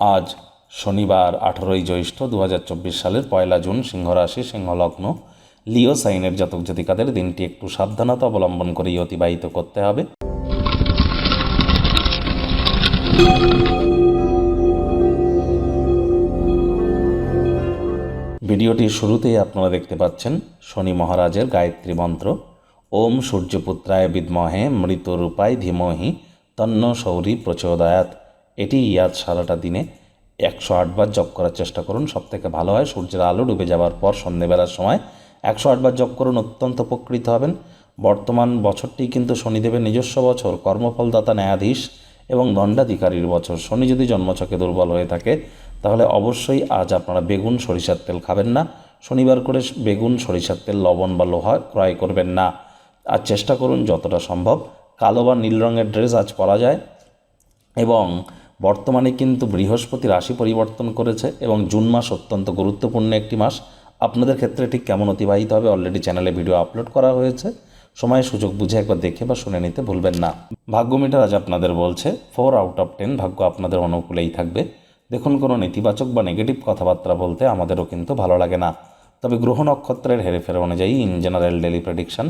আজ শনিবার আঠেরোই জ্যৈষ্ঠ দু হাজার চব্বিশ সালের পয়লা জুন সিংহ রাশি সিংহ লগ্ন লিও সাইনের জাতক জাতিকাদের দিনটি একটু সাবধানতা অবলম্বন করেই অতিবাহিত করতে হবে। ভিডিওটির শুরুতেই আপনারা দেখতে পাচ্ছেন, শনি মহারাজের গায়ত্রী মন্ত্র, ওম সূর্যপুত্রায় বিদ্মহে মৃতরূপায় ধীমহি তন্ন সৌরী প্রচোদয়াত এটি আজ সারাটা দিনে একশো আটবার জপ করার চেষ্টা করুন সব থেকে ভালো হয় সূর্যের আলো ডুবে যাওয়ার পর সন্ধেবেলার সময় একশো আটবার জপ করুন, অত্যন্ত উপকৃত হবেন। বর্তমান বছরটি কিন্তু শনিদেবের নিজস্ব বছর, কর্মফলদাতা, ন্যায়াধীশ এবং দণ্ডাধিকারীর বছর। শনি যদি জন্মছকে দুর্বল হয়ে থাকে, তাহলে অবশ্যই আজ আপনারা বেগুন, সরিষার তেল খাবেন না। শনিবার করে বেগুন, সরিষার তেল, লবণ বা লোহা ক্রয় করবেন না। আর চেষ্টা করুন যতটা সম্ভব কালো বা নীল রঙের ড্রেস আজ পরা যায় এবং বর্তমানে কিন্তু বৃহস্পতি রাশি পরিবর্তন করেছে এবং জুন মাস অত্যন্ত গুরুত্বপূর্ণ একটি মাস। আপনাদের ক্ষেত্রে ঠিক কেমন অতিবাহিত হবে অলরেডি চ্যানেলে ভিডিও আপলোড করা হয়েছে। সময়, সুযোগ বুঝে একবার দেখে বা শুনে নিতে ভুলবেন না। ভাগ্য মিটার আজ আপনাদের বলছে ফোর আউট অফ টেন ভাগ্য আপনাদের অনুকূলেই থাকবে। দেখুন, কোনো নেতিবাচক বা নেগেটিভ কথাবার্তা বলতে আমাদেরও কিন্তু ভালো লাগে না। তবে গ্রহ নক্ষত্রের হেরফের অনুযায়ী ইন জেনারেল ডেলি প্রেডিকশন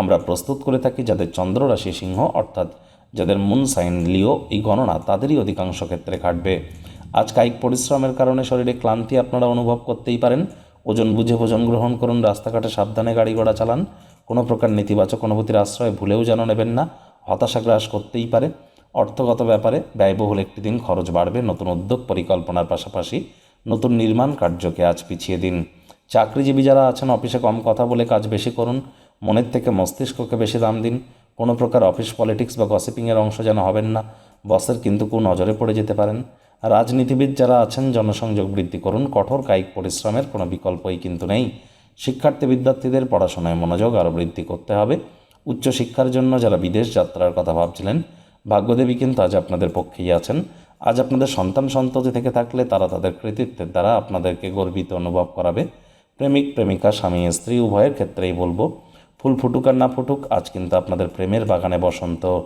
আমরা প্রস্তুত করে থাকি, যাদের চন্দ্র রাশি সিংহ, অর্থাৎ যাদের মুন সাইন লিও এই গণনা তাদেরই অধিকাংশ ক্ষেত্রে কাটবে আজ কায়িক পরিশ্রমের কারণে শরীরে ক্লান্তি আপনারা অনুভব করতেই পারেন। ওজন বুঝে ভোজন গ্রহণ করুন, রাস্তাঘাটে সাবধানে গাড়ি ঘোড়া চালান। কোনো প্রকার নেতিবাচক অনুভূতির আশ্রয় ভুলেও যেন নেবেন না, হতাশা গ্রাস করতেই পারে। অর্থগত ব্যাপারে ব্যয়বহুল একটি দিন খরচ বাড়বে, নতুন উদ্যোগ পরিকল্পনার পাশাপাশি নতুন নির্মাণ কার্যকে আজ পিছিয়ে দিন। চাকরিজীবী যারা আছেন, অফিসে কম কথা বলে কাজ বেশি করুন, মনের থেকে মস্তিষ্ককে বেশি দাম দিন। কোনো প্রকার অফিস পলিটিক্স বা গসিপিংয়ের অংশ যেন হবেন না। বসের কিন্তু কু নজরে পড়ে যেতে পারেন। রাজনীতিবিদ যারা আছেন, জনসংযোগ বৃদ্ধি করুন। কঠোর কায়িক পরিশ্রমের কোনো বিকল্পই কিন্তু নেই। শিক্ষার্থী বিদ্যার্থীদের পড়াশোনায় মনোযোগ আরও বৃদ্ধি করতে হবে। উচ্চশিক্ষার জন্য যারা বিদেশ যাত্রার কথা ভাবছিলেন, ভাগ্যদেবী কিন্তু আজ আপনাদের পক্ষেই আছেন। আজ আপনাদের সন্তান সন্ততি থেকে থাকলে তারা তাদের কৃতিত্বের দ্বারা আপনাদেরকে গর্বিত অনুভব করাবে। প্রেমিক, প্রেমিকা, স্বামী, স্ত্রী, উভয়ের ক্ষেত্রেই বলব ফুল ফুটুক আর না ফুটুক, আজ কিন্তু আপনাদের প্রেমের বাগানে বসন্ত।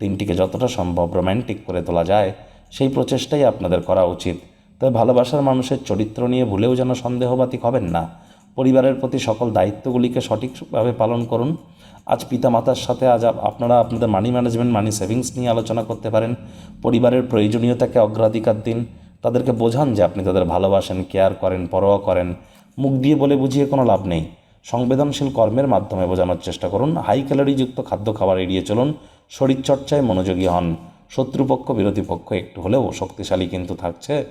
দিনটিকে যতটা সম্ভব রোম্যান্টিক করে তোলা যায়, সেই প্রচেষ্টাই আপনাদের করা উচিত। তবে ভালোবাসার মানুষের চরিত্র নিয়ে ভুলেও যেন সন্দেহবাতিক হবেন না। পরিবারের প্রতি সকল দায়িত্বগুলিকে সঠিকভাবে পালন করুন। আজ পিতামাতার সাথে আজ আপ- আপনারা আপনাদের মানি ম্যানেজমেন্ট মানি সেভিংস নিয়ে আলোচনা করতে পারেন। পরিবারের প্রয়োজনীয়তাকে অগ্রাধিকার দিন। তাদেরকে বোঝান যে আপনি তাদের ভালোবাসেন কেয়ার করেন, পরোয়া করেন। মুখ দিয়ে বলে বুঝিয়ে কোনো লাভ নেই। সংবেদনশীল কর্মের মাধ্যমে বোঝানোর চেষ্টা করুন। হাই ক্যালোরিযুক্ত খাদ্য খাবার এড়িয়ে চলুন। শরীরচর্চায় মনোযোগী হন। শত্রুপক্ষ, বিরোধী পক্ষ একটু হলেও শক্তিশালী কিন্তু থাকছে।